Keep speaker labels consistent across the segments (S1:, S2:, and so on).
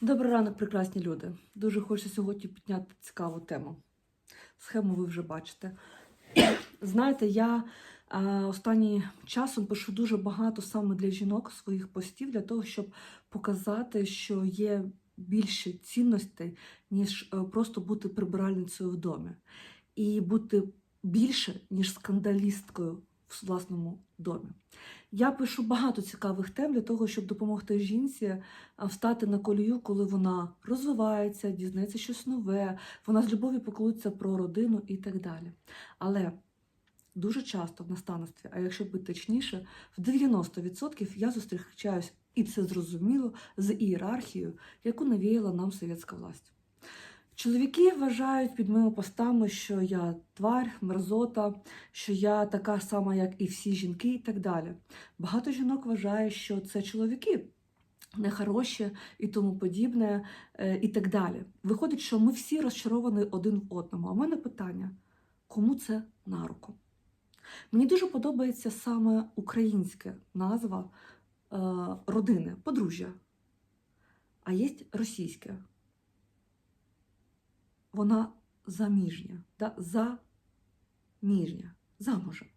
S1: Добрий ранок, прекрасні люди. Дуже хочу сьогодні підняти цікаву тему. Схему ви вже бачите. Знаєте, я останнім часом пишу дуже багато саме для жінок своїх постів, для того, щоб показати, що є більше цінностей, ніж е, просто бути прибиральницею в домі. І бути більше, ніж скандалісткою в власному домі. Я пишу багато цікавих тем для того, щоб допомогти жінці встати на колію, коли вона розвивається, дізнається щось нове, вона з любов'ю піклується про родину і так далі. Але дуже часто в наставництві, а якщо бути точніше, в 90% я зустрічаюсь, і це зрозуміло, з ієрархією, яку навіяла нам совєтська власть. Чоловіки вважають під моїми постами, що я тварь, мерзота, що я така сама, як і всі жінки, і так далі. Багато жінок вважає, що це чоловіки нехороші і тому подібне, е, і так далі. Виходить, що ми всі розчаровані один в одному. А в мене питання: кому це на руку? Мені дуже подобається саме українська назва е, родини, подружжя. А є російське. Вона заміжня, да? заміжня, замужем.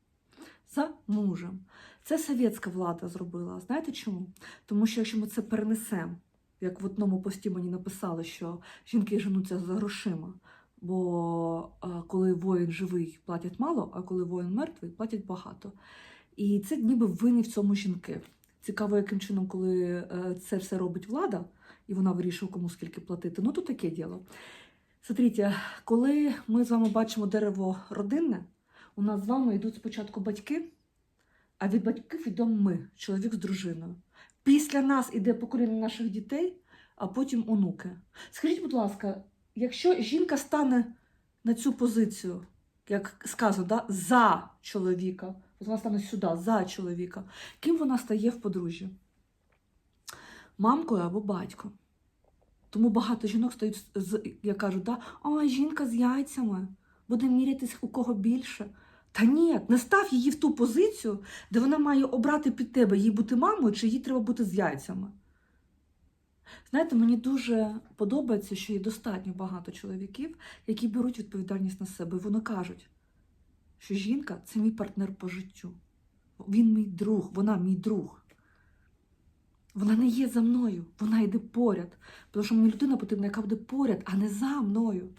S1: За мужем. Це совєтська влада зробила. Знаєте чому? Тому що якщо ми це перенесемо, як в одному пості мені написали, що жінки женуться за грошима, бо а, коли воїн живий, платять мало, а коли воїн мертвий, платять багато. І це ніби винні в цьому жінки. Цікаво, яким чином, коли е, це все робить влада, і вона вирішує, кому скільки платити. Ну, тут таке діло. Смотрите, коли ми з вами бачимо дерево родинне, у нас з вами йдуть спочатку батьки, а від батьків йдемо ми, чоловік з дружиною. Після нас іде покоління наших дітей, а потім онуки. Скажіть, будь ласка, якщо жінка стане на цю позицію, як сказано, да, за чоловіка, вона стане сюди, за чоловіка, ким вона стає в подружжі? Мамкою або батьком. Тому багато жінок стають з, я кажу, да, ой, жінка з яйцями, буде мірятись у кого більше. Та ні, не став її в ту позицію, де вона має обрати під тебе їй бути мамою, чи їй треба бути з яйцями. Знаєте, мені дуже подобається, що є достатньо багато чоловіків, які беруть відповідальність на себе. І вони кажуть, що жінка це мій партнер по життю. Він мій друг, вона мій друг. Вона не є за мною, вона йде поряд. Тому що мені людина потрібна, яка буде поряд, а не за мною.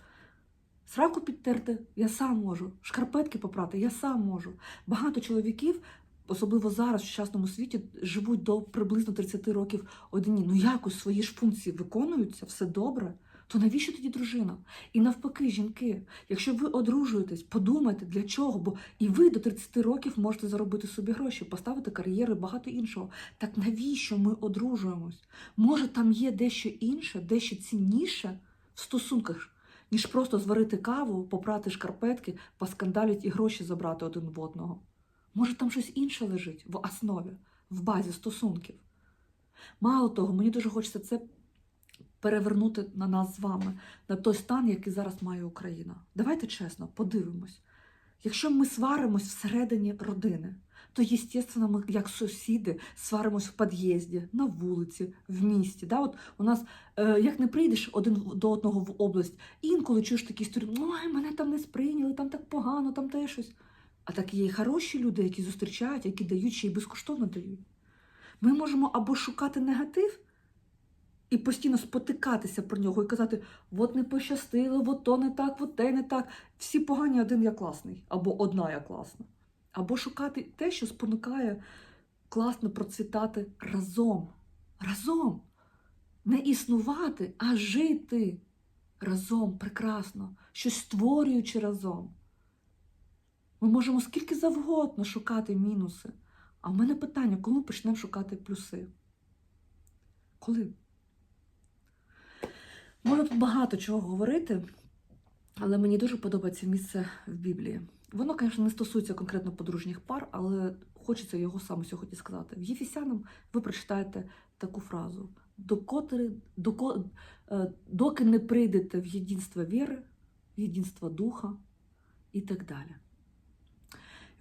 S1: Сраку підтерти я сам можу, шкарпетки попрати я сам можу. Багато чоловіків, особливо зараз в сучасному світі, живуть до приблизно 30 років одні. Ну якось свої ж функції виконуються, все добре. То навіщо тоді дружина? І навпаки, жінки, якщо ви одружуєтесь, подумайте для чого, бо і ви до 30 років можете заробити собі гроші, поставити кар'єри, багато іншого. Так навіщо ми одружуємось? Може, там є дещо інше, дещо цінніше в стосунках, ніж просто зварити каву, попрати шкарпетки, поскандалити і гроші забрати один в одного. Може, там щось інше лежить в основі, в базі стосунків. Мало того, мені дуже хочеться це перевернути на нас з вами, на той стан, який зараз має Україна. Давайте чесно, подивимось. Якщо ми сваримось всередині родини, то, естественно, ми, як сусіди, сваримось в під'їзді, на вулиці, в місті. Да? От у нас, е, як не прийдеш один до одного в область, інколи чуєш такі історії, ой, мене там не сприйняли, там так погано, там те щось. А так є і хороші люди, які зустрічають, які дають ще й безкоштовно дають. Ми можемо або шукати негатив і постійно спотикатися про нього і казати: от не пощастило, от то не так, от те не так. Всі погані, один я класний, або одна я класна. Або шукати те, що спонукає класно процвітати разом. Разом. Не існувати, а жити разом прекрасно, щось створюючи разом. Ми можемо скільки завгодно шукати мінуси. А в мене питання, коли почнемо шукати плюси? Коли? Можна тут багато чого говорити, але мені дуже подобається місце в Біблії. Воно, звісно, не стосується конкретно подружніх пар, але хочеться його саме сьогодні сказати. В Єфісянам ви прочитаєте таку фразу: «Докотри, доко, е, доки не прийдете в єдинство віри, в єдинство духа і так далі.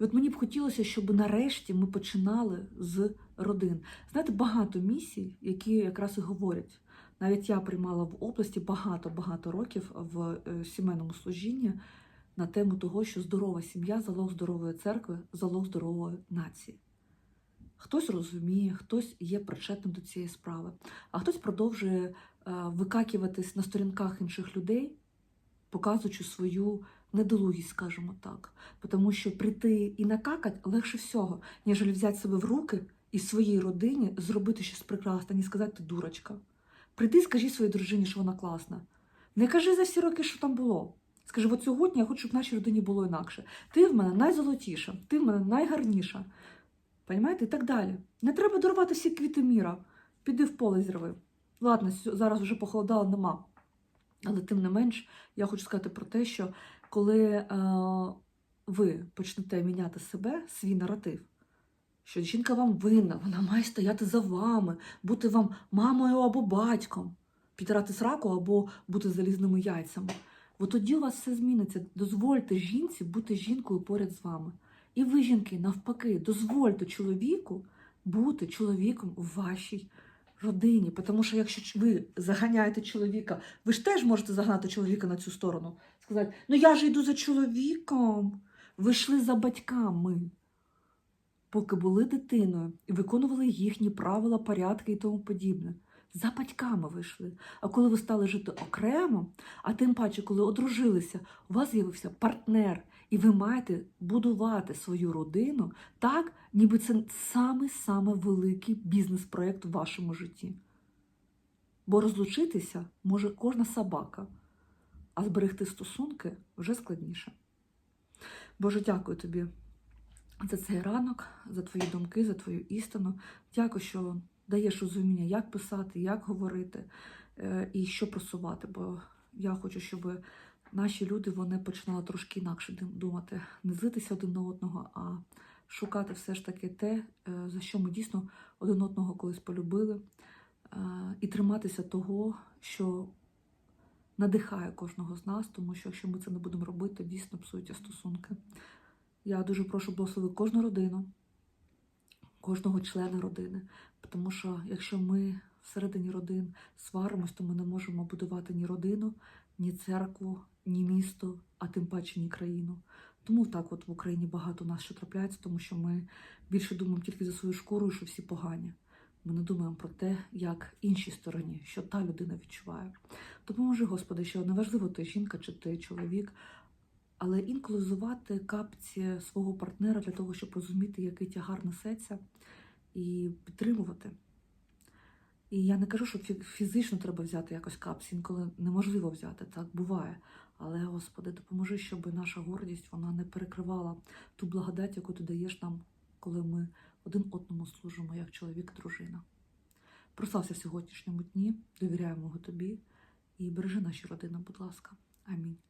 S1: І от мені б хотілося, щоб нарешті ми починали з родин. Знаєте, багато місій, які якраз і говорять Навіть я приймала в області багато-багато років в е, сімейному служінні на тему того, що здорова сім'я, залог здорової церкви, залог здорової нації. Хтось розуміє, хтось є причетним до цієї справи, а хтось продовжує е, викакуватись на сторінках інших людей, показуючи свою недолугість, скажімо так. Тому що прийти і накакати легше всього, ніж взяти себе в руки і своїй родині зробити щось прекрасне, не сказати ти дурочка. Прийди, скажи своїй дружині, що вона класна. Не кажи за всі роки, що там було. Скажи, от сьогодні я хочу, щоб нашій родині було інакше. Ти в мене найзолотіша, ти в мене найгарніша. Понімаєте? І так далі. Не треба дарувати всі квіти міра. Піди в поле зірви. Ладно, зараз вже похолодало, нема. Але тим не менш, я хочу сказати про те, що коли е, ви почнете міняти себе, свій наратив, що жінка вам винна, вона має стояти за вами, бути вам мамою або батьком, підрати сраку або бути залізними яйцями. От тоді у вас все зміниться. Дозвольте жінці бути жінкою поряд з вами. І ви, жінки, навпаки, дозвольте чоловіку бути чоловіком у вашій родині. Тому що якщо ви заганяєте чоловіка, ви ж теж можете загнати чоловіка на цю сторону. Сказати, ну я ж йду за чоловіком. Ви йшли за батьками, поки були дитиною і виконували їхні правила, порядки і тому подібне. За батьками вийшли. А коли ви стали жити окремо, а тим паче, коли одружилися, у вас з'явився партнер, і ви маєте будувати свою родину так, ніби це саме-саме великий бізнес-проєкт в вашому житті. Бо розлучитися може кожна собака, а зберегти стосунки вже складніше. Боже, дякую тобі за цей ранок, за твої думки, за твою істину. Дякую, що даєш розуміння, як писати, як говорити е, і що просувати. Бо я хочу, щоб наші люди вони починали трошки інакше думати, не злитися один на одного, а шукати все ж таки те, е, за що ми дійсно один одного колись полюбили, е, і триматися того, що надихає кожного з нас, тому що якщо ми це не будемо робити, дійсно псуються стосунки. Я дуже прошу благослови кожну родину, кожного члена родини. Тому що якщо ми всередині родин сваримось, то ми не можемо будувати ні родину, ні церкву, ні місто, а тим паче ні країну. Тому так от в Україні багато нас що трапляється, тому що ми більше думаємо тільки за свою шкуру, що всі погані. Ми не думаємо про те, як іншій стороні, що та людина відчуває. Допоможи, Господи, що неважливо, ти жінка чи ти чоловік, але інколи взувати капці свого партнера для того, щоб розуміти, який тягар несеться, і підтримувати. І я не кажу, що фізично треба взяти якось капці, інколи неможливо взяти, так буває. Але, Господи, допоможи, щоб наша гордість вона не перекривала ту благодать, яку ти даєш нам, коли ми один одному служимо, як чоловік, дружина. Прослався в сьогоднішньому дні, довіряємо його тобі і бережи наші родини, будь ласка. Амінь.